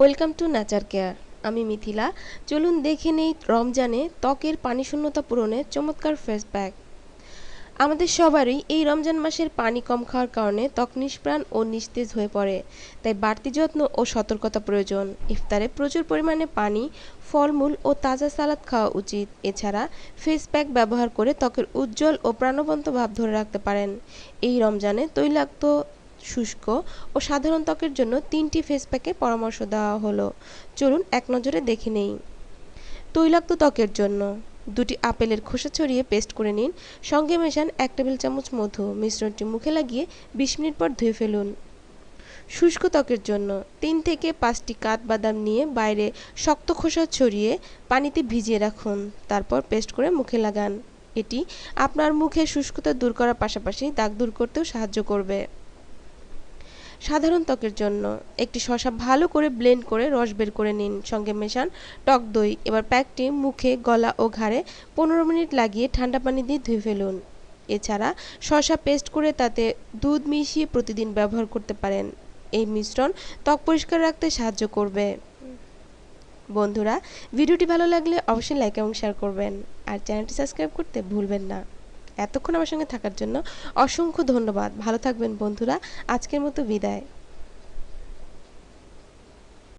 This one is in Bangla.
ওয়েলকাম টু নেচার কেয়ার, আমি মিথিলা। চলুন দেখে নেই রমজানে ত্বকের পানি শূন্যতা পূরণে চমৎকার ফেস প্যাক আমাদের সবারই এই রমজান মাসের পানি কম খাওয়ার কারণে ত্বক নিষ্প্রাণ ও নিস্তেজ হয়ে পড়ে, তাই বাড়তি যত্ন ও সতর্কতা প্রয়োজন। ইফতারে প্রচুর পরিমাণে পানি, ফলমূল ও তাজা সালাদ খাওয়া উচিত। এছাড়া ফেস প্যাক ব্যবহার করে ত্বকের উজ্জ্বল ও প্রাণবন্ত ভাব ধরে রাখতে পারেন। এই রমজানে তৈলাক্ত শুষ্ক ও সাধারণ ত্বকের জন্য তিনটি ফেস প্যাকের পরামর্শ দেওয়া হলো। চলুন এক নজরে দেখে নেই। তৈলাক্ত ত্বকের জন্য দুটি আপেলের খোসা ছড়িয়ে পেস্ট করে নিন। সঙ্গে মেশান এক টেবিল চামচ মধু। মিশ্রণটি মুখে লাগিয়ে বিশ মিনিট পর ধুয়ে ফেলুন। শুষ্ক ত্বকের জন্য তিন থেকে পাঁচটি কাঠবাদাম নিয়ে বাইরে শক্ত খোসা ছড়িয়ে পানিতে ভিজিয়ে রাখুন। তারপর পেস্ট করে মুখে লাগান। এটি আপনার মুখে শুষ্কতা দূর করার পাশাপাশি দাগ দূর করতেও সাহায্য করবে। সাধারণ ত্বকের জন্য। একটি শসা ভালো করে ব্লেন্ড করে রস বের করে নিন। সঙ্গে মেশান টক দই। এবার প্যাকটি মুখে, গলা ও ঘাড়ে পনেরো মিনিট লাগিয়ে ঠান্ডা পানি দিয়ে ধুয়ে ফেলুন। এছাড়া শসা পেস্ট করে তাতে দুধ মিশিয়ে প্রতিদিন ব্যবহার করতে পারেন। এই মিশ্রণ ত্বক পরিষ্কার রাখতে সাহায্য করবে। বন্ধুরা, ভিডিওটি ভালো লাগলে অবশ্যই লাইক এবং শেয়ার করবেন। আর চ্যানেলটি সাবস্ক্রাইব করতে ভুলবেন না। এতক্ষণ আমার সঙ্গে থাকার জন্য অসংখ্য ধন্যবাদ। ভালো থাকবেন বন্ধুরা। আজকের মতো বিদায়।